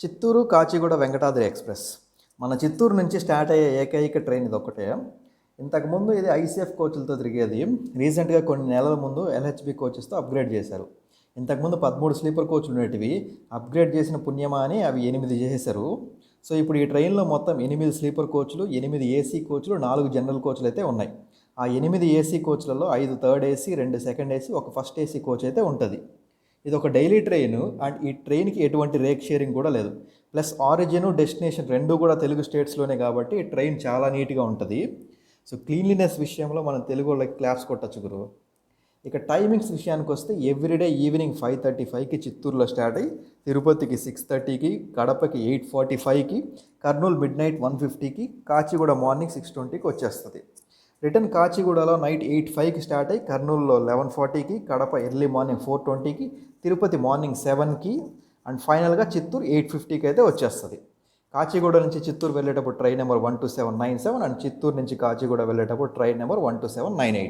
Chittoor Kachiguda Venkatadri express. మన చిత్తూరు నుంచి start అయ్యే ఏకైక ట్రైన్ ఇది ఒకటే ఇంతకుముందు ఇది ఐసీఎఫ్ కోచ్లతో తిరిగేది. రీసెంట్గా కొన్ని నెలల ముందు ఎల్హెచ్బి కోచెస్తో అప్గ్రేడ్ చేశారు. ఇంతకుముందు పదమూడు స్లీపర్ కోచ్లు ఉండేటివి. అప్గ్రేడ్ చేసిన పుణ్యమా అని అవి ఎనిమిది చేశారు. సో ఇప్పుడు ఈ ట్రైన్లో మొత్తం ఎనిమిది స్లీపర్ కోచ్లు ఎనిమిది ఏసీ కోచ్లు నాలుగు జనరల్ కోచ్లు అయితే ఉన్నాయి. ఆ ఎనిమిది ఏసీ కోచ్లలో ఐదు థర్డ్ ఏసీ రెండు సెకండ్ ఏసీ ఒక ఫస్ట్ ఏసీ కోచ్ అయితే ఉంటుంది. ఇది ఒక డైలీ ట్రైన్ అండ్ ఈ ట్రైన్కి ఎటువంటి రేక్ షేరింగ్ కూడా లేదు. ప్లస్ ఆరిజిన్ డెస్టినేషన్ రెండు కూడా తెలుగు స్టేట్స్లోనే కాబట్టి ఈ ట్రైన్ చాలా నీట్గా ఉంటుంది. సో క్లీన్లీనెస్ విషయంలో మనం తెలుగు వాళ్ళకి క్లాప్స్ కొట్టచ్చు గురు. ఇక టైమింగ్స్ విషయానికి వస్తే ఎవ్రీడే ఈవినింగ్ ఫైవ్ థర్టీ ఫైవ్కి చిత్తూరులో స్టార్ట్ అయ్యి తిరుపతికి సిక్స్ థర్టీకి కడపకి ఎయిట్ ఫార్టీ ఫైవ్కి కర్నూలు మిడ్ నైట్ వన్ ఫిఫ్టీకి కాచిగూడ మార్నింగ్ సిక్స్ ట్వంటీకి వచ్చేస్తుంది. రిటర్న్ కాచిగూడలో నైట్ ఎయిట్ ఫైవ్కి స్టార్ట్ అయ్యి కర్నూలులో లెవెన్ ఫార్టీకి కడప ఎర్లీ మార్నింగ్ ఫోర్ ట్వంటీకి తిరుపతి మార్నింగ్ సెవెన్కి అండ్ ఫైనల్గా చిత్తూరు ఎయిట్ ఫిఫ్టీకి అయితే వచ్చేస్తుంది. కాచిగూడ నుంచి చిత్తూరు వెళ్ళేటప్పుడు train number one two seven nine seven and Chittoor నుంచి కాచిగూడ వెళ్ళేటప్పుడు train number one two seven nine eight.